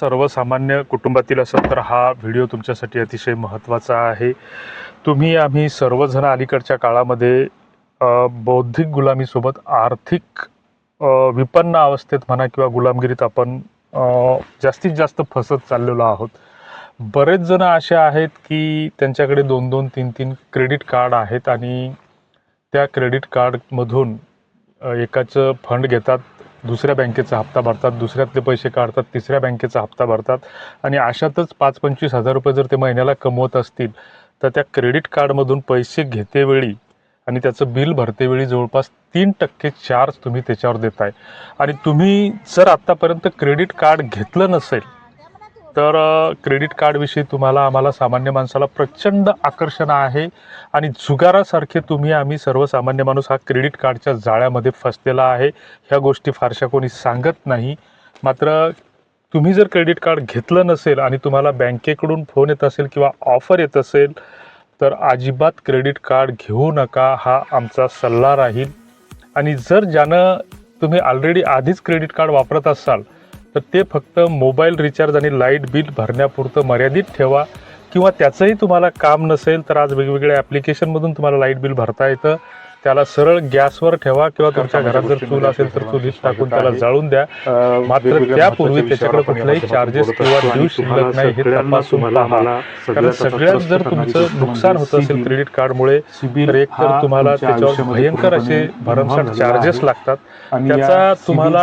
सर्वसामान्य कुटुंबातील असाल तर हा व्हिडिओ तुमच्यासाठी अतिशय महत्त्वाचा आहे. तुम्ही आम्ही सर्वजण अलीकडच्या काळामध्ये बौद्धिक गुलामीसोबत आर्थिक विपन्न अवस्थेत म्हणा किंवा गुलामगिरीत आपण जास्तीत जास्त फसत चाललेलो आहोत. बरेच जण असे आहेत की त्यांच्याकडे दोन दोन तीन तीन क्रेडिट कार्ड आहेत आणि त्या क्रेडिट कार्डमधून एकाचं फंड घेतात. दुसऱ्या बँकेचा हप्ता भरतात दुसऱ्यातले पैसे काढतात तिसऱ्या बँकेचा हप्ता भरतात आणि अशातच पाच पंचवीस हजार रुपये जर ते महिन्याला कमवत असतील तर त्या क्रेडिट कार्डमधून पैसे घेतेवेळी आणि त्याचं बिल भरतेवेळी जवळपास तीन टक्के चार्ज तुम्ही त्याच्यावर देताय. आणि तुम्ही जर आत्तापर्यंत क्रेडिट कार्ड घेतलं नसेल तर क्रेडिट कार्डविषयी तुम्हाला आम्हाला सामान्य माणसाला प्रचंड आकर्षण आहे आणि जुगारासारखे तुम्ही आम्ही सर्वसामान्य माणूस हा क्रेडिट कार्डच्या जाळ्यामध्ये फसलेला आहे. ह्या गोष्टी फारशा कोणी सांगत नाही. मात्र तुम्ही जर क्रेडिट कार्ड घेतलं नसेल आणि तुम्हाला बँकेकडून फोन येत असेल किंवा ऑफर येत असेल तर अजिबात क्रेडिट कार्ड घेऊ नका हा आमचा सल्ला राहील. आणि जर ज्यानं तुम्ही ऑलरेडी आधीच क्रेडिट कार्ड वापरत असाल तर ते फक्त मोबाईल रिचार्ज आणि लाइट बिल भरण्यापुरतं मर्यादित ठेवा. किंवा त्याचंही तुम्हाला काम नसेल तर आज वेगवेगळ्या ॲप्लिकेशनमधून तुम्हाला लाइट बिल भरता येतं. त्याला सरळ गॅसवर ठेवा किंवा तुमच्या घरात जर चूल असेल तर चुलीत टाकून त्याला जाळून द्या. मात्र त्यापूर्वी त्याच्याकडे कुठलाही चार्जेस किंवा ड्यू शिल्लक नाही हे तपासून कारण सगळ्यात जर तुमचं नुकसान होत असेल क्रेडिट कार्डमुळे तर एक तर तुम्हाला त्याच्यावर भयंकर असे भरमसाठ चार्जेस लागतात. त्याचा तुम्हाला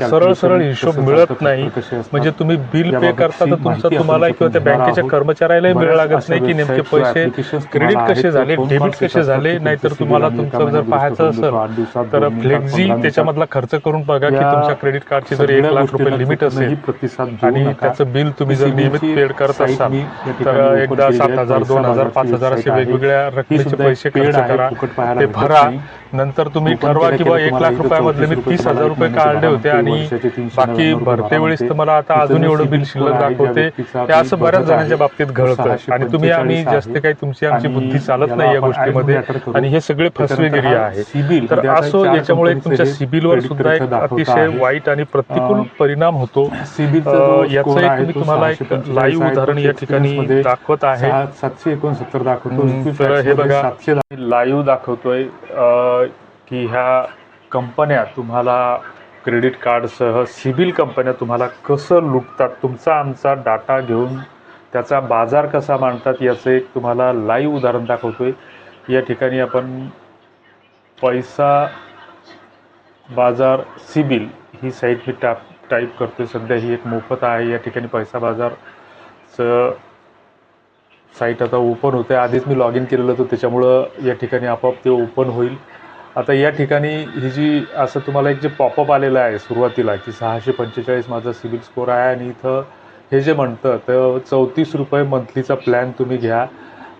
सरळ सरळ हिशोब मिळत नाही. म्हणजे तुम्ही बिल पे करता तर तुमचं तुम्हाला किंवा त्या बँकेच्या कर्मचाऱ्यालाही मिळ लागत नाही की नेमके पैसे क्रेडिट कसे झाले डेबिट कसे झाले नाहीतर तुम्हाला तुमचं जर पाहायचं असेल तर फ्लेक्झी त्याच्यामधला खर्च करून बघा की तुमच्या क्रेडिट कार्डची जर एक लाख रुपये लिमिट असेल आणि त्याचं बिल तुम्ही जर नियमित पेड करत असाल तर एकदा सात हजार दोन हजार पाच हजार असे वेगवेगळ्या रकमेचे पैसे खर्च करा ते भरा. नंतर तुम्ही ठरवा किंवा एक लाख रुपयामधले मी तीस हजार रुपये काढले होते आणि बाकी भरते वेळेस तर मला आता अजून एवढं बिल शिल्लक दाखवते. ते असं बऱ्याच जणांच्या बाबतीत घडतं. आणि तुम्ही आम्ही जास्त काही तुमची आमची बुद्धी चालत नाही या गोष्टीमध्ये आणि हे सगळे फसवेगिरी आहे. तर असो याच्यामुळे तुमच्या सिबिलवर सुद्धा एक अतिशय वाईट आणि प्रतिकूल परिणाम होतो. याचं एक मी तुम्हाला एक लाईव्ह उदाहरण या ठिकाणी दाखवत आहे. सातशे एकोणसत्तर दाखवतो. तर हे बघा. लाईव्ह दाखवतोय की ह्या कंपन्या तुम्हाला क्रेडिट कार्डसह सिबिल कंपन्या तुम्हाला कसं लुटतात तुमचा आमचा डाटा घेऊन त्याचा बाजार कसा मांडतात याचं एक तुम्हाला लाईव्ह उदाहरण दाखवतोय. या ठिकाणी आपण पैसा बाजार सिबिल ही साईट मी टाप टाईप करतो आहे सध्या ही एक मोफत आहे. या ठिकाणी पैसा बाजारचं साईट आता ओपन होते आधीच मी लॉग इन केलेलं होतं. त्याच्यामुळं या ठिकाणी आपोआप ते ओपन होईल. आता या ठिकाणी ही जी असं तुम्हाला एक जे पॉपअप आलेलं आहे सुरुवातीला की सहाशे पंचेचाळीस माझा सिबिल स्कोर आहे आणि इथं हे जे म्हणतं तर चौतीस रुपये मंथलीचा प्लॅन तुम्ही घ्या.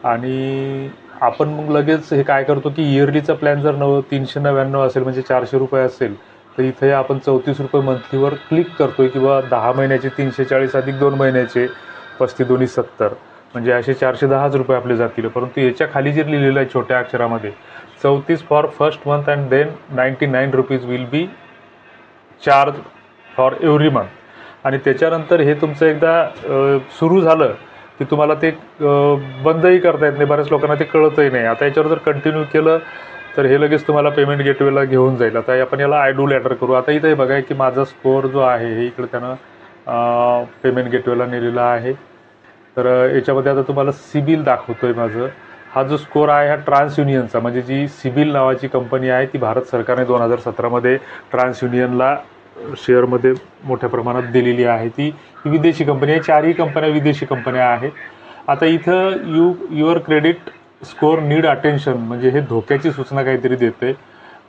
आणि आपण मग लगेच हे काय करतो की इयरलीचा प्लॅन जर नव तीनशे नव्याण्णव असेल म्हणजे चारशे रुपये असेल तर इथे आपण चौतीस रुपये मंथलीवर क्लिक करतो आहे किंवा दहा महिन्याचे तीनशे चाळीस अधिक दोन महिन्याचे पस्तीस दोन्ही सत्तर. म्हणजे असे चारशे दहाच रुपये आपले जातील. परंतु याच्या खाली जे लिहिलेलं आहे छोट्या अक्षरामध्ये चौतीस for first month and then ninety nine rupees will be charge for every month आणि त्याच्यानंतर हे तुमचं एकदा सुरू झालं की तुम्हाला ते बंदही करता येत नाही. बऱ्याच लोकांना ते कळतही नाही. आता याच्यावर जर कंटिन्यू केलं तर हे लगेच तुम्हाला पेमेंट गेटवेला घेऊन जाईल. आता आपण याला आय डू लेटर करू. आता इथे बघा की माझा स्कोअर जो आहे हे इकडे त्यानं पेमेंट गेटवेला नेलेला आहे. तर याच्यामध्ये आता तुम्हाला सिबिल दाखवतो आहे माझं. हा जो स्कोअर आहे हा ट्रान्स युनियनचा म्हणजे जी सिबिल नावाची कंपनी आहे ती भारत सरकारने दोन हजार सतरामध्ये ट्रान्स युनियनला शेअरमध्ये मोठ्या प्रमाणात दिलेली आहे. ती विदेशी कंपनी आहे. चारही कंपन्या विदेशी कंपन्या आहेत. आता इथं you your credit score need attention म्हणजे हे धोक्याची सूचना काहीतरी देते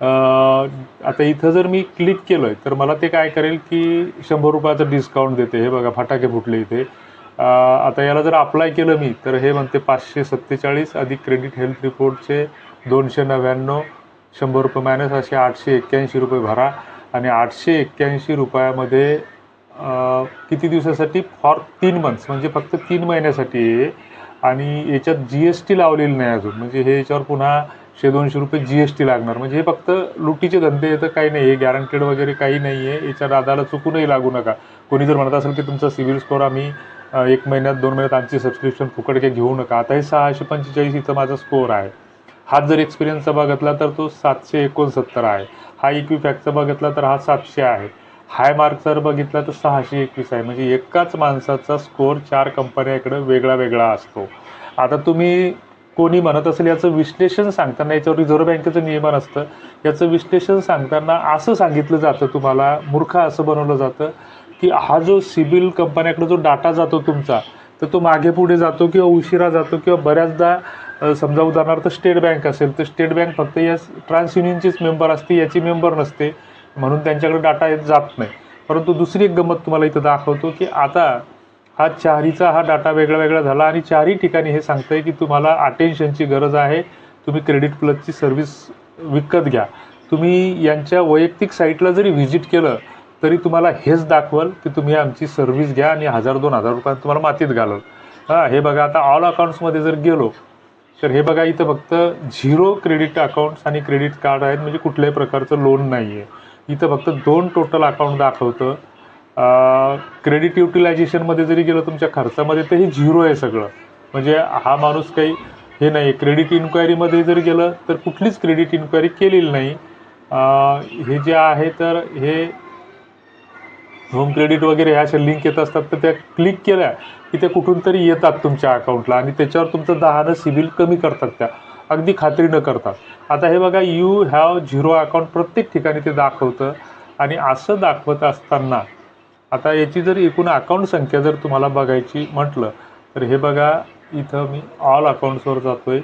आता इथं जर मी क्लिक केलं आहे तर मला ते काय करेल की शंभर रुपयाचं डिस्काउंट देते. हे बघा फटाके फुटले इथे. आता याला जर अप्लाय केलं मी तर हे म्हणते पाचशे सत्तेचाळीस अधिक क्रेडिट हेल्थ रिपोर्टचे दोनशे नव्याण्णव शंभर रुपये मायनस असे आठशे एक्क्याऐंशी रुपये भरा. आणि आठशे एक्क्याऐंशी रुपयामध्ये किती दिवसासाठी? फॉर तीन मंथ्स म्हणजे फक्त तीन महिन्यासाठी. आहे आणि याच्यात जी एस टी लावलेली नाही अजून. म्हणजे हे याच्यावर पुन्हा शे दोनशे रुपये जी एस टी लागणार. म्हणजे हे फक्त लुटीचे धंदे तर काही नाही. हे गॅरंटेड वगैरे काही नाही आहे. याच्या दादाला चुकूनही लागू नका. कोणी जर म्हणत असेल की तुमचा सिबिल स्कोअर आम्ही एक महिन्यात दोन महिन्यात आमची सबस्क्रिप्शन फुकट काही घेऊ नका. आता हे सहाशे पंचेचाळीस इथं माझा स्कोअर आहे. हा जर एक्सपिरियन्सचा बघितला तर तो सातशे एकोणसत्तर आहे. हा इक्विफॅक्टचा बघितला तर हा सातशे आहे. हाय मार्कचा जर बघितला तर सहाशे एकवीस आहे. म्हणजे एकाच माणसाचा स्कोअर चार कंपन्याकडे वेगळा वेगळा असतो. आता तुम्ही कोणी म्हणत असेल याचं विश्लेषण सांगताना याच्यावर रिझर्व्ह बँकेचं नियमन असतं. याचं विश्लेषण सांगताना असं सांगितलं जातं तुम्हाला मूर्ख असं बनवलं जातं की हा जो सिबिल कंपन्याकडे जो डाटा जातो तुमचा तर तो मागे पुढे जातो किंवा उशिरा जातो किंवा बऱ्याचदा समजा उदाहरणार्थ स्टेट बँक असेल तर स्टेट बँक फक्त या ट्रान्स युनियनचीच मेंबर असते याची मेंबर नसते म्हणून त्यांच्याकडे डाटा येत जात नाही. परंतु दुसरी एक गंमत तुम्हाला इथं दाखवतो की आता हा चारीचा हा डाटा वेगळा वेगळा झाला आणि चारही ठिकाणी हे सांगतं आहे की तुम्हाला अटेन्शनची गरज आहे तुम्ही क्रेडिट प्लसची सर्व्हिस विकत घ्या. तुम्ही यांच्या वैयक्तिक साईटला जरी व्हिजिट केलं तरी तुम्हाला हेच दाखवल की तुम्ही आमची सर्व्हिस घ्या आणि हजार दोन हजार रुपयात तुम्हाला मातीत घालाल. हां हे बघा आता ऑल अकाउंट्समध्ये जर गेलो तर हे बघा इथं फक्त झिरो क्रेडिट अकाउंट्स आणि क्रेडिट कार्ड आहेत म्हणजे कुठल्याही प्रकारचं लोन नाही आहे इथं फक्त दोन टोटल अकाउंट दाखवतं. क्रेडिट युटिलायझेशनमध्ये जरी गेलं तुमच्या खर्चामध्ये तर हे झिरो आहे सगळं. म्हणजे हा माणूस काही हे नाही आहे क्रेडिट इन्क्वायरीमध्ये जर गेलं तर कुठलीच क्रेडिट इन्क्वायरी केलेली नाही. हे जे आहे तर हे होम क्रेडिट वगैरे ह्या अशा लिंक येत असतात तर त्या क्लिक केल्या की त्या कुठून तरी येतात तुमच्या अकाउंटला आणि त्याच्यावर तुमचं दहानं सिबिल कमी करतात त्या. अगदी खात्री न करतात आता हे बघा यू हॅव झिरो अकाउंट प्रत्येक ठिकाणी ते दाखवतं आणि असं दाखवत असताना आता याची जर एकूण अकाउंट संख्या जर तुम्हाला बघायची म्हटलं तर हे बघा इथं मी ऑल अकाउंट्सवर जातो आहे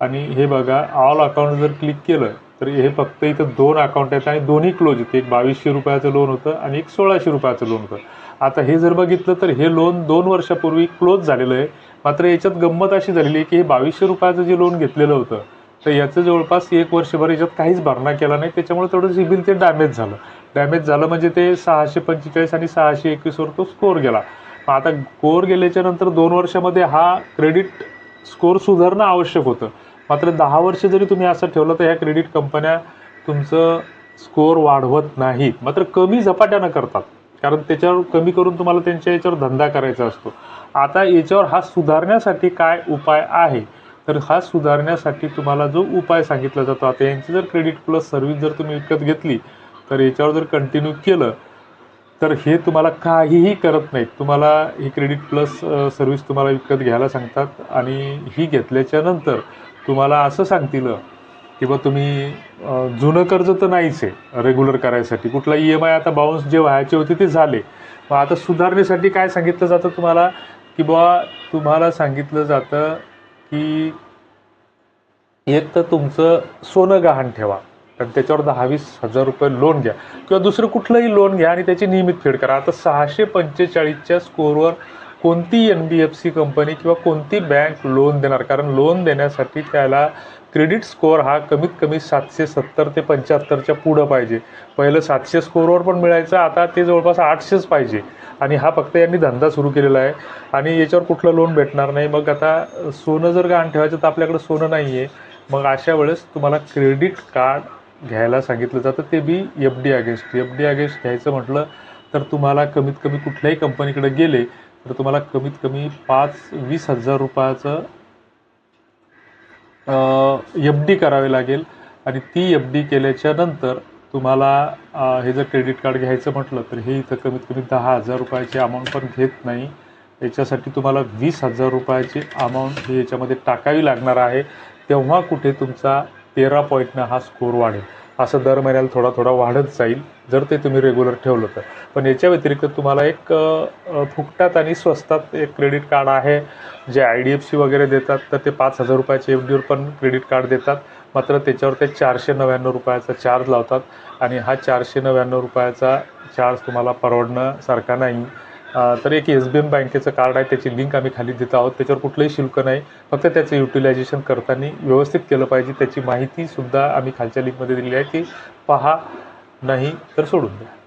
आणि हे बघा ऑल अकाउंट जर क्लिक केलं तर हे फक्त इथं दोन अकाउंट आहेत आणि दोन्ही क्लोज होते एक बावीसशे रुपयाचं लोन होतं आणि एक सोळाशे रुपयाचं लोन होतं. आता हे जर बघितलं तर हे लोन दोन वर्षापूर्वी क्लोज झालेलं आहे. मात्र याच्यात गंमत अशी झालेली आहे की हे बावीसशे रुपयाचं जे लोन घेतलेलं होतं तर याचं जवळपास एक वर्षभर याच्यात काहीच भरणा केला नाही. त्याच्यामुळे तेवढं सिबिल ते डॅमेज झालं. डॅमेज झालं म्हणजे ते सहाशे पंचेचाळीस आणि सहाशे एकवीसवर तो स्कोअर गेला. मग आता स्कोअर गेल्याच्यानंतर दोन वर्षामध्ये हा क्रेडिट स्कोअर सुधारणं आवश्यक होतं. मात्र दहा वर्ष जरी तुम्ही असं ठेवलं तर ह्या क्रेडिट कंपन्या तुमचं स्कोअर वाढवत नाहीत मात्र कमी झपाट्यानं करतात. कारण त्याच्यावर कमी करून तुम्हाला त्यांच्या याच्यावर धंदा करायचा असतो. आता याच्यावर हा सुधारण्यासाठी काय उपाय आहे? तर हा सुधारण्यासाठी तुम्हाला जो उपाय सांगितला जातो आता यांची जर क्रेडिट प्लस सर्व्हिस जर तुम्ही विकत घेतली तर याच्यावर जर कंटिन्यू केलं तर हे तुम्हाला काहीही करत नाहीत. तुम्हाला ही क्रेडिट प्लस सर्व्हिस तुम्हाला विकत घ्यायला सांगतात आणि ही घेतल्याच्या नंतर तुम्हाला असं सांगतील की बा तुम्ही जुनं कर्ज तर नाहीच आहे रेग्युलर करायसाठी. कुठला ई एम आय आता बाउन्स जे व्हायचे होते ते झाले. मग आता सुधारणेसाठी काय सांगितलं जातं तुम्हाला? की बुवा तुम्हाला सांगितलं जातं की एक तर तुमचं सोनं गहाण ठेवा. आणि त्याच्यावर दहा वीस हजार रुपये लोन घ्या. किंवा दुसरं कुठलंही लोन घ्या आणि त्याची नियमित फेड करा. आता सहाशे पंचेचाळीसच्या स्कोअरवर कोणती N B F C company किंवा कोणती बँक लोन देणार? कारण लोन देण्यासाठी त्याला क्रेडिट स्कोअर हा कमीत कमी सातशे सत्तर ते पंच्याहत्तरच्या पुढं पाहिजे. पहिलं सातशे स्कोअरवर पण मिळायचं आता ते जवळपास आठशेच पाहिजे. आणि हा फक्त यांनी धंदा सुरू केलेला आहे. आणि याच्यावर कुठलं लोन भेटणार नाही. मग आता सोनं जर गहाण ठेवायचं तर आपल्याकडे सोनं नाही आहे मग अशा वेळेस तुम्हाला क्रेडिट कार्ड घ्यायला सांगितलं जातं. ते B F D against F D against घ्यायचं म्हटलं तर तुम्हाला कमीत कमी कुठल्याही कंपनीकडे गेले तर तुम्हाला कमीत कमी पाच वीस हजार रुपयाचं एफ डी करावी लागेल. आणि ती एफ डी केल्याच्यानंतर तुम्हाला हे जर क्रेडिट कार्ड घ्यायचं म्हटलं तर हे इथं कमीत कमी दहा हजार रुपयाची अमाऊंट पण घेत नाही. याच्यासाठी तुम्हाला वीस हजार रुपयाची अमाऊंट ही याच्यामध्ये टाकावी लागणार आहे. तेव्हा कुठे तुमचा तेरा पॉईंटनं हा स्कोअर वाढेल. असं दर महिन्याला थोडा थोडा वाढत जाईल जर ते तुम्ही रेग्युलर ठेवलं तर. पण याच्या व्यतिरिक्त तुम्हाला एक फुकटात आणि स्वस्तात एक क्रेडिट कार्ड आहे जे आय डी एफ सी वगैरे देतात तर ते पाच हजार रुपयाचे एफ डीवर पण क्रेडिट कार्ड देतात. मात्र त्याच्यावर ते चारशे नव्याण्णव रुपयाचा चार्ज लावतात आणि हा चारशे नव्याण्णव रुपयाचा चार्ज तुम्हाला परवडण्यासारखा नाही. तर एक एस बी एम बँकेचं कार्ड आहे त्याची लिंक आम्ही खाली देत आहोत. त्याच्यावर कुठलंही शुल्क नाही. फक्त त्याचं युटिलायझेशन करताना व्यवस्थित केलं पाहिजे. त्याची माहितीसुद्धा आम्ही खालच्या लिंकमध्ये दिली आहे. की पहा नाही तर सोडून द्या.